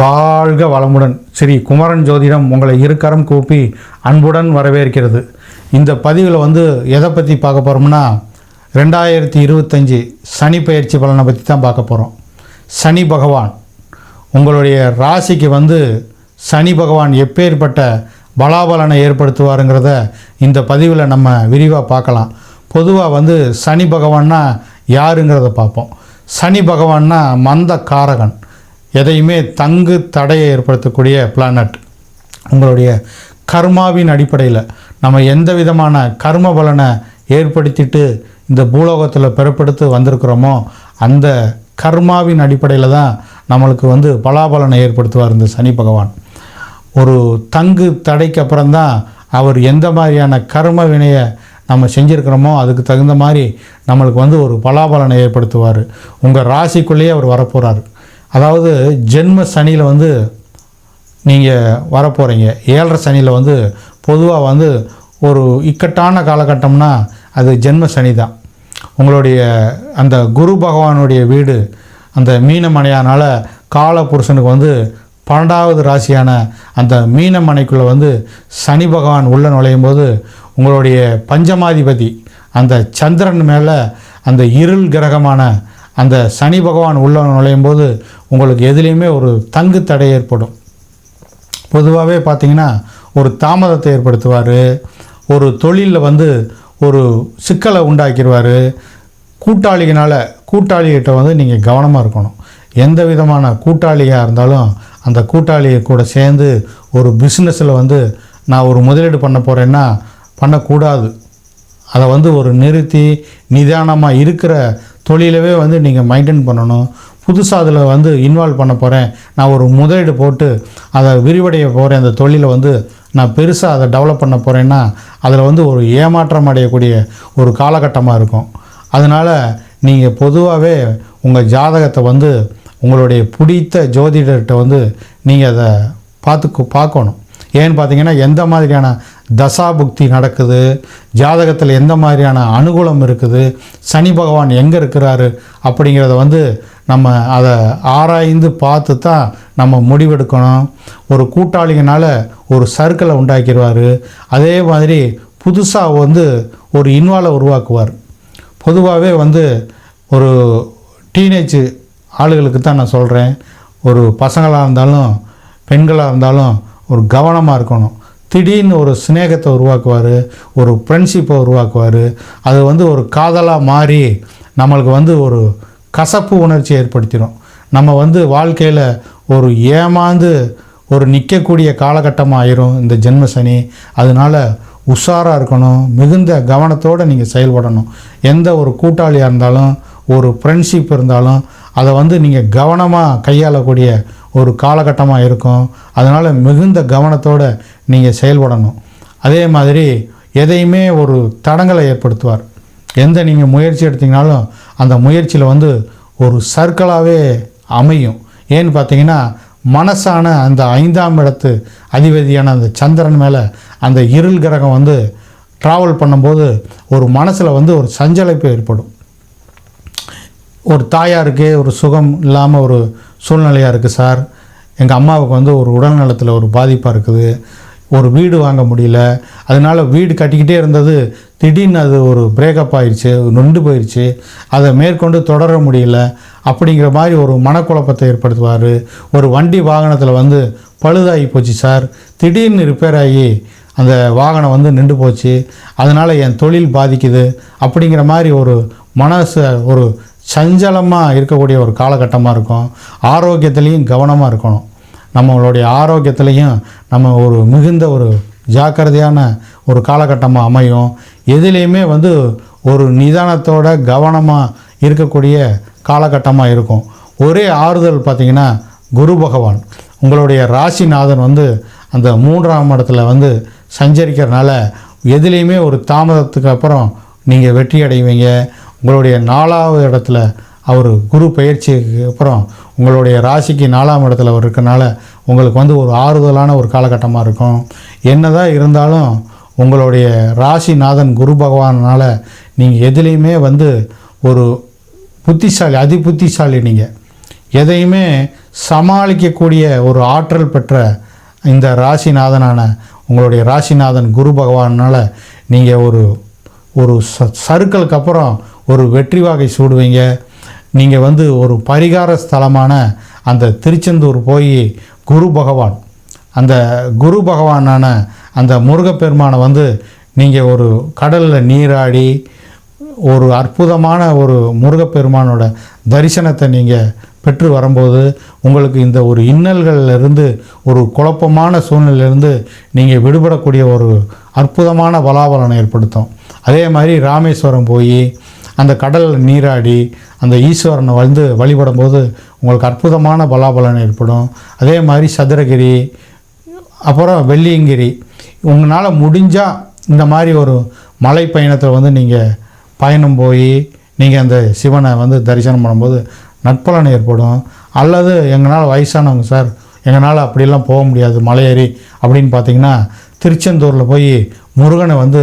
வாழ்க வளமுடன். ஸ்ரீ குமரன் ஜோதிடம் உங்களை இருக்கரம் கூப்பி அன்புடன் வரவேற்கிறது. இந்த பதிவில் வந்து எதை பற்றி பார்க்க போகிறோம்னா ரெண்டாயிரத்தி இருபத்தஞ்சி சனி பயிற்சி பலனை பற்றி தான் பார்க்க போகிறோம் சனி பகவான். உங்களுடைய ராசிக்கு வந்து சனி பகவான் எப்பேற்பட்ட பலாபலனை ஏற்படுத்துவாருங்கிறத இந்த பதிவில் நம்ம விரிவாக பார்க்கலாம். பொதுவாக வந்து சனி பகவான்னா யாருங்கிறத பார்ப்போம். சனி பகவான்னா மந்த காரகன் எதையுமே தங்கு தடையை ஏற்படுத்தக்கூடிய பிளானட் உங்களுடைய கர்மாவின் அடிப்படையில் நம்ம எந்த விதமான கர்ம பலனை ஏற்படுத்திட்டு இந்த பூலோகத்தில் பிறப்படுத்து வந்திருக்கிறோமோ அந்த கர்மாவின் அடிப்படையில் தான் நம்மளுக்கு வந்து பலாபலனை ஏற்படுத்துவார் இந்த சனி பகவான். ஒரு தங்கு தடைக்கு அப்புறம்தான் அவர் எந்த மாதிரியான கர்ம வினையை நம்ம செஞ்சுருக்கிறோமோ அதுக்கு தகுந்த மாதிரி நம்மளுக்கு வந்து ஒரு பலாபலனை ஏற்படுத்துவார். உங்கள் ராசிக்குள்ளேயே அவர் வரப்போகிறார் அதாவது ஜென்ம சனியில் வந்து நீங்கள் வரப்போகிறீங்க ஏழரை சனியில் வந்து பொதுவாக வந்து ஒரு இக்கட்டான காலகட்டம்னா அது ஜென்ம சனி தான் உங்களுடைய அந்த குரு பகவானுடைய வீடு அந்த மீனமனையானால் கால புருஷனுக்கு வந்து பன்னெண்டாவது ராசியான அந்த மீனமனைக்குள்ளே வந்து சனி பகவான் உள்ள நுழையும் போது உங்களுடைய பஞ்சமாதிபதி அந்த சந்திரன் மேலே அந்த இருள் கிரகமான அந்த சனி பகவான் உள்ள நுழையும் போது உங்களுக்கு எதுலேயுமே ஒரு தங்கு தடை ஏற்படும். பொதுவாகவே பார்த்தீங்கன்னா ஒரு தாமதத்தை ஏற்படுத்துவார் ஒரு தொழிலில் வந்து ஒரு சிக்கலை உண்டாக்கிடுவார் கூட்டாளிகளால் கூட்டாளிகிட்ட வந்து நீங்கள் கவனமாக இருக்கணும். எந்த விதமான கூட்டாளியாக இருந்தாலும் அந்த கூட்டாளியை கூட சேர்ந்து ஒரு பிஸ்னஸில் வந்து நான் ஒரு முதலீடு பண்ண போகிறேன்னா பண்ணக்கூடாது. அதை வந்து ஒரு நிறுத்தி நிதானமாக இருக்கிற தொழிலவே வந்து நீங்கள் மெயின்டைன் பண்ணணும். புதுசாக அதில் வந்து இன்வால்வ் பண்ண போகிறேன் நான் ஒரு முதலீடு போட்டு அதை விரிவடைய போகிறேன் அந்த தொழிலை வந்து நான் பெருசாக அதை டெவலப் பண்ண போகிறேன்னா அதில் வந்து ஒரு ஏமாற்றம் அடையக்கூடிய ஒரு காலகட்டமாக இருக்கும். அதனால் நீங்கள் பொதுவாகவே உங்கள் ஜாதகத்தை வந்து உங்களுடைய பிடித்த ஜோதிடர்கிட்ட வந்து நீங்கள் அதை பார்த்து பார்க்கணும். ஏன்னு பார்த்தீங்கன்னா எந்த மாதிரியான தசாபுக்தி நடக்குது? ஜாதகத்தில் எந்த மாதிரியான அனுகூலம் இருக்குது? சனி பகவான் எங்கே இருக்கிறாரு? அப்படிங்கிறத வந்து நம்ம அதை ஆராய்ந்து பார்த்து தான் நம்ம முடிவெடுக்கணும். ஒரு கூட்டாளிகனால் ஒரு சர்க்கிளை உண்டாக்கிடுவார். அதே மாதிரி புதுசாக வந்து ஒரு இன்வாலை உருவாக்குவார். பொதுவாகவே வந்து ஒரு டீனேஜ் ஆளுகளுக்கு தான் நான் சொல்கிறேன் ஒரு பசங்களாக இருந்தாலும் பெண்களாக இருந்தாலும் ஒரு கவனமாக இருக்கணும். திடீர்னு ஒரு சிநேகத்தை உருவாக்குவார் ஒரு ஃப்ரெண்ட்ஷிப்பை உருவாக்குவார். அது வந்து ஒரு காதலாக மாறி நம்மளுக்கு வந்து ஒரு கசப்பு உணர்ச்சி ஏற்படுத்திடும். நம்ம வந்து வாழ்க்கையில் ஒரு ஏமாந்து ஒரு நிற்கக்கூடிய காலகட்டமாக ஆயிரும் இந்த ஜென்ம சனி. அதனால் உஷாராக இருக்கணும் மிகுந்த கவனத்தோடு நீங்கள் செயல்படணும். எந்த ஒரு கூட்டாளியாக இருந்தாலும் ஒரு ஃப்ரெண்ட்ஷிப் இருந்தாலும் அதை வந்து நீங்கள் கவனமாக கையாளக்கூடிய ஒரு காலகட்டமாக இருக்கும். அதனால் மிகுந்த கவனத்தோடு நீங்கள் செயல்படணும். அதே மாதிரி எதையுமே ஒரு தடங்களை ஏற்படுத்துவார். எந்த நீங்கள் முயற்சி எடுத்தீங்கனாலும் அந்த முயற்சியில் வந்து ஒரு சர்க்கிளாகவே அமையும். ஏன்னு பார்த்தீங்கன்னா மனசான அந்த ஐந்தாம் இடத்து அதிபதியான அந்த சந்திரன் மேலே அந்த இருள் கிரகம் வந்து ட்ராவல் பண்ணும்போது ஒரு மனசில் வந்து ஒரு சஞ்சலைப்பு ஏற்படும். ஒரு தாயாருக்கு ஒரு சுகம் இல்லாமல் ஒரு சூழ்நிலையாக இருக்குது சார். எங்கள் அம்மாவுக்கு வந்து ஒரு உடல் நலத்தில் ஒரு பாதிப்பாக இருக்குது. ஒரு வீடு வாங்க முடியல. அதனால் வீடு கட்டிக்கிட்டே இருந்தது திடீர்னு அது ஒரு பிரேக்கப் ஆயிடுச்சு நொண்டு போயிடுச்சு அதை மேற்கொண்டு தொடர முடியல அப்படிங்கிற மாதிரி ஒரு மனக்குழப்பத்தை ஏற்படுத்துவார். ஒரு வண்டி வாகனத்தில் வந்து பழுதாகி போச்சு சார். திடீர்னு ரிப்பேர் ஆகி அந்த வாகனம் வந்து நின்று போச்சு. அதனால் என் தொழில் பாதிக்குது அப்படிங்கிற மாதிரி ஒரு மனசு ஒரு சஞ்சலமாக இருக்கக்கூடிய ஒரு காலகட்டமாக இருக்கும். ஆரோக்கியத்துலேயும் கவனமாக இருக்கணும். நம்மளுடைய ஆரோக்கியத்துலேயும் நம்ம ஒரு மிகுந்த ஒரு ஜாக்கிரதையான ஒரு காலகட்டமாக அமையும். எதுலேயுமே வந்து ஒரு நிதானத்தோட கவனமாக இருக்கக்கூடிய காலகட்டமாக இருக்கும். ஒரே ஆறுதல் பார்த்திங்கன்னா குரு பகவான். உங்களுடைய ராசிநாதன் வந்து அந்த மூன்றாம் இடத்துல வந்து சஞ்சரிக்கிறனால எதுலேயுமே ஒரு தாமதத்துக்கு அப்புறம் நீங்கள் வெற்றி அடைவீங்க. உங்களுடைய நாலாவது இடத்துல அவர் குரு பயிற்சிக்கு அப்புறம் உங்களுடைய ராசிக்கு நாலாம் இடத்துல அவர் இருக்கனால உங்களுக்கு வந்து ஒரு ஆறுதலான ஒரு காலகட்டமாக இருக்கும். என்னதான் இருந்தாலும் உங்களுடைய ராசிநாதன் குரு பகவானால் நீங்கள் எதுலேயுமே வந்து ஒரு புத்திசாலி அதி புத்திசாலி நீங்கள் எதையுமே சமாளிக்கக்கூடிய ஒரு ஆற்றல் பெற்ற இந்த ராசிநாதனான உங்களுடைய ராசிநாதன் குரு பகவானால் நீங்கள் ஒரு ஒரு ச சருக்களுக்கு அப்புறம் ஒரு வெற்றி வாகை சூடுவீங்க. நீங்கள் வந்து ஒரு பரிகார ஸ்தலமான அந்த திருச்செந்தூர் போய் குரு பகவான். அந்த குரு பகவானான அந்த முருகப்பெருமானை வந்து நீங்கள் ஒரு கடலில் நீராடி ஒரு அற்புதமான ஒரு முருகப்பெருமானோட தரிசனத்தை நீங்கள் பெற்று வரும்போது உங்களுக்கு இந்த ஒரு இன்னல்களிலிருந்து ஒரு குழப்பமான சூழ்நிலையிலிருந்து நீங்கள் விடுபடக்கூடிய ஒரு அற்புதமான பலாபலனை ஏற்படுத்தும். அதே மாதிரி ராமேஸ்வரம் போய் அந்த கடலில் நீராடி அந்த ஈஸ்வரனை வந்து வழிபடும்போது உங்களுக்கு அற்புதமான பலாபலன் ஏற்படும். அதே மாதிரி சதுரகிரி அப்புறம் வெள்ளியங்கிரி உங்களால் முடிஞ்சால் இந்த மாதிரி ஒரு மலை பயணத்தில் வந்து நீங்கள் பயணம் போய் நீங்கள் அந்த சிவனை வந்து தரிசனம் பண்ணும்போது நட்பலன் ஏற்படும். அல்லது எங்களால் வயசானவங்க சார் எங்களால் அப்படிலாம் போக முடியாது மலையேறி அப்படின்னு பார்த்தீங்கன்னா திருச்செந்தூரில் போய் முருகனை வந்து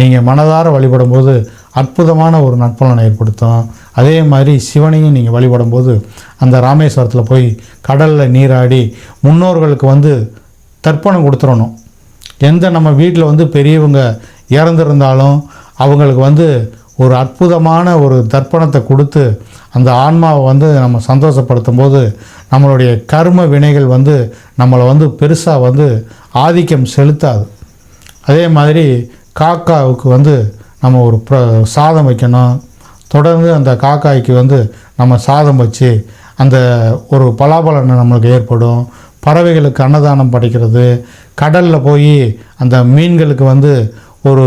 நீங்கள் மனதார வழிபடும்போது அற்புதமான ஒரு நட்பலனை ஏற்படுத்தும். அதே மாதிரி சிவனையும் நீங்கள் வழிபடும்போது அந்த ராமேஸ்வரத்தில் போய் கடலில் நீராடி முன்னோர்களுக்கு வந்து தர்ப்பணம் கொடுத்துடணும். எந்த நம்ம வீட்டில் வந்து பெரியவங்க இறந்துருந்தாலும் அவங்களுக்கு வந்து ஒரு அற்புதமான ஒரு தர்ப்பணத்தை கொடுத்து அந்த ஆன்மாவை வந்து நம்ம சந்தோஷப்படுத்தும் போது நம்மளுடைய கர்ம வினைகள் வந்து நம்மளை வந்து பெருசாக வந்து ஆதிக்கம் செலுத்தாது. அதே மாதிரி காக்காவுக்கு வந்து நம்ம ஒரு ப்ர சாதம் வைக்கணும். தொடர்ந்து அந்த காக்காய்க்கு வந்து நம்ம சாதம் வச்சு அந்த ஒரு பலாபலன் நம்மளுக்கு ஏற்படும். பறவைகளுக்கு அன்னதானம் படைக்கிறது. கடலில் போய் அந்த மீன்களுக்கு வந்து ஒரு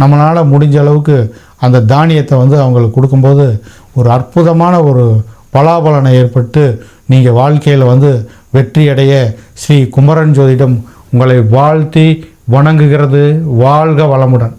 நம்மளால் முடிஞ்ச அளவுக்கு அந்த தானியத்தை வந்து அவங்களுக்கு கொடுக்கும்போது ஒரு அற்புதமான ஒரு பலாபலனை ஏற்பட்டு நீங்கள் வாழ்க்கையில் வந்து வெற்றியடைய ஸ்ரீ குமரன் ஜோதிடம் உங்களை வாழ்த்தி வணங்குகிறது. வாழ்க வளமுடன்.